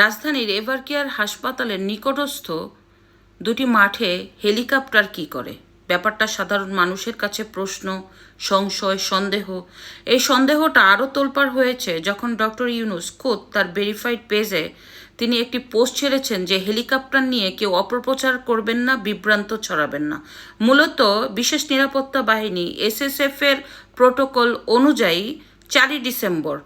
রাজধানীর এভারকেয়ার হাসপাতালের নিকটস্থ দুটি মাঠে হেলিকপ্টার কি করে? ব্যাপারটা সাধারণ মানুষের কাছে প্রশ্ন, সংশয়, সন্দেহ। এই সন্দেহটা আরও তোলপাড় হয়েছে যখন ডক্টর ইউনুস খোদ তার ভেরিফাইড পেজে তিনি একটি পোস্ট ছেড়েছেন যে হেলিকপ্টার নিয়ে কেউ অপপ্রচার করবেন না, বিভ্রান্ত ছড়াবেন না। মূলত বিশেষ নিরাপত্তা বাহিনী এসএসএফ এর প্রোটোকল অনুযায়ী চারই ডিসেম্বর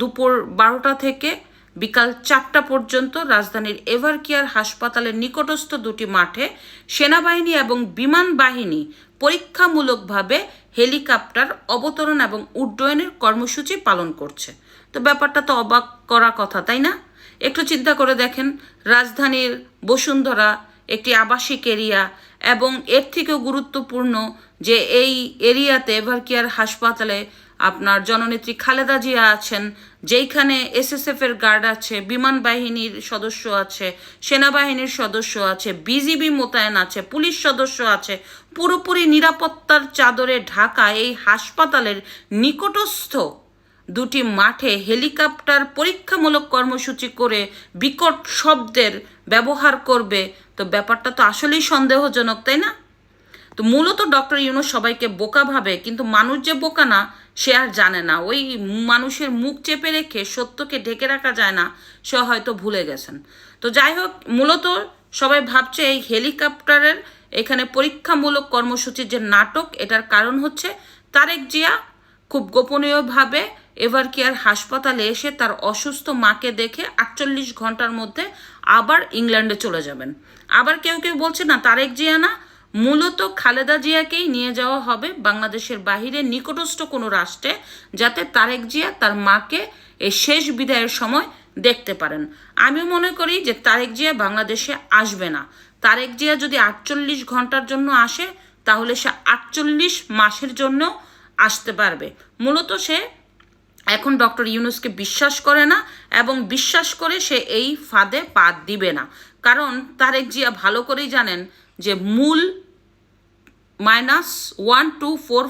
দুপুর বারোটা থেকে বিকাল চারটা পর্যন্ত রাজধানীর এভারকেয়ার হাসপাতালের নিকটস্থ দুটি মাঠে সেনাবাহিনী এবং বিমান বাহিনী পরীক্ষামূলকভাবে হেলিকপ্টার অবতরণ এবং উড্ডয়নের কর্মসূচি পালন করছে। তো ব্যাপারটা তো অবাক করা কথা, তাই না? একটু চিন্তা করে দেখেন, রাজধানীর বসুন্ধরা একটি আবাসিক এরিয়া এবং এর থেকেও গুরুত্বপূর্ণ যে এই এরিয়াতে এভারকেয়ার হাসপাতালে আপনার জননেত্রী খালেদা জিয়া আছেন, যেইখানে এসএসএফ এর গার্ড আছে, বিমান বাহিনীর সদস্য আছে, সেনাবাহিনীর সদস্য আছে, বিজিবি মোতায়েন আছে, পুলিশ সদস্য আছে, পুরোপুরি নিরাপত্তার চাদরে ঢাকা এই হাসপাতালের নিকটস্থ দুটি মাঠে হেলিকপ্টার পরীক্ষামূলক কর্মসূচি করে বিকট শব্দের ব্যবহার করবে। তো ব্যাপারটা তো আসলেই সন্দেহজনক, তাই না? তো মূলত ডক্টর ইউনুস সবাইকে বোকা ভাবে, কিন্তু মানুষ যে বোকা না সে আর জানে না। ওই মানুষের মুখ চেপে রেখে সত্যকে ঢেকে রাখা যায় না, সে হয়তো ভুলে গেছেন। তো যাই হোক, মূলত সবাই ভাবছে এই হেলিকপ্টারের এখানে পরীক্ষামূলক কর্মসূচির যে নাটক, এটার কারণ হচ্ছে তারেক জিয়া খুব গোপনীয়ভাবে এভারকেয়ার হাসপাতালে এসে তার অসুস্থ মাকে দেখে আটচল্লিশ ঘণ্টার মধ্যে আবার ইংল্যান্ডে চলে যাবেন। আবার কেউ কেউ বলছে, না, তারেক জিয়া না মূলত খালেদা জিয়াকেই নিয়ে যাওয়া হবে বাংলাদেশের বাহিরে নিকটস্থ কোনো রাষ্ট্রে যাতে তারেক জিয়া তার মাকে এই শেষ বিদায়ের সময় দেখতে পারেন। আমি মনে করি যে তারেক জিয়া বাংলাদেশে আসবে না। তারেক জিয়া যদি আটচল্লিশ ঘণ্টার জন্য আসে, তাহলে সে আটচল্লিশ মাসের জন্য আসতে পারবে। মূলত সে এখন ডক্টর ইউনুসকে বিশ্বাস করে না এবং বিশ্বাস করে সে এই ফাঁদে পা দিবে না। কারণ তারেক জিয়া ভালো করেই জানেন যে মূল মাইনাস ওয়ান, টু, ফোর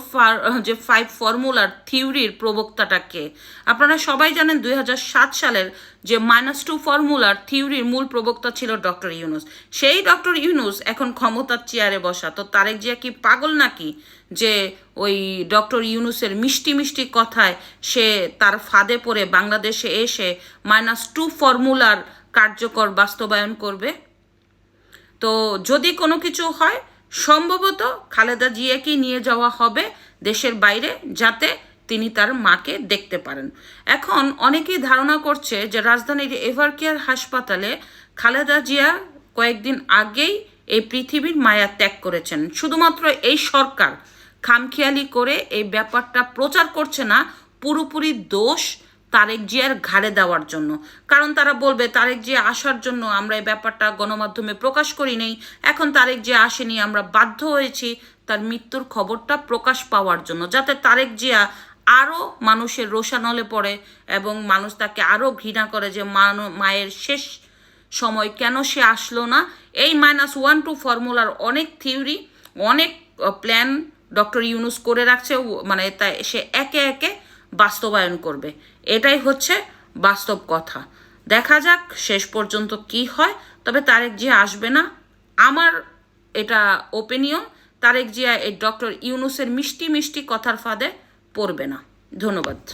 যে ফাইভ ফর্মুলার থিওরির প্রবক্তাটাকে। আপনারা সবাই জানেন দুই হাজার সাত সালের যে মাইনাস টু ফর্মুলার থিওরির মূল প্রবক্তা ছিল ডক্টর ইউনুস। সেই ডক্টর ইউনুস এখন ক্ষমতার চেয়ারে বসা। তো তারেক জিয়া কি পাগল নাকি যে ওই ডক্টর ইউনুসের মিষ্টি মিষ্টি কথায় সে তার ফাঁদে পড়ে বাংলাদেশে এসে মাইনাস টু ফর্মুলার কার্যকর বাস্তবায়ন করবে? তো যদি কোনো কিছু হয়, সম্ভবত খালেদা জিয়াকেই নিয়ে যাওয়া হবে দেশের বাইরে যাতে তিনি তার মাকে দেখতে পারেন। এখন অনেকেই ধারণা করছে যে রাজধানীর এভারকেয়ার হাসপাতালে খালেদা জিয়া কয়েকদিন আগেই এই পৃথিবীর মায়া ত্যাগ করেছেন। শুধুমাত্র এই সরকার খামখেয়ালি করে এই ব্যাপারটা প্রচার করছে না, পুরোপুরি দোষ তারেক জিয়ার ঘাড়ে দেওয়ার জন্য। কারণ তারা বলবে, তারেক জিয়া আসার জন্য আমরা এই ব্যাপারটা গণমাধ্যমে প্রকাশ করি নেই। এখন তারেক জিয়া আসেনি, আমরা বাধ্য হয়েছি তার মৃত্যুর খবরটা প্রকাশ পাওয়ার জন্য, যাতে তারেক জিয়া আরও মানুষের রোষানলে পড়ে এবং মানুষ তাকে আরও ঘৃণা করে যে মায়ের শেষ সময় কেন সে আসলো না। এই মাইনাস ওয়ান টু ফর্মুলার অনেক থিওরি অনেক প্ল্যান ডক্টর ইউনুস করে রাখছে মানে তাই সে একে একে বাস্তবায়ন করবে। এটাই হচ্ছে বাস্তব কথা। দেখা যাক শেষ পর্যন্ত কি হয়। তবে তারেক জিয়া আসবে না। আমার এটা ওপিনিয়ন তারেক জিয়া এই ডক্টর ইউনুসের মিষ্টি মিষ্টি কথার ফাঁদে পড়বে না। ধন্যবাদ।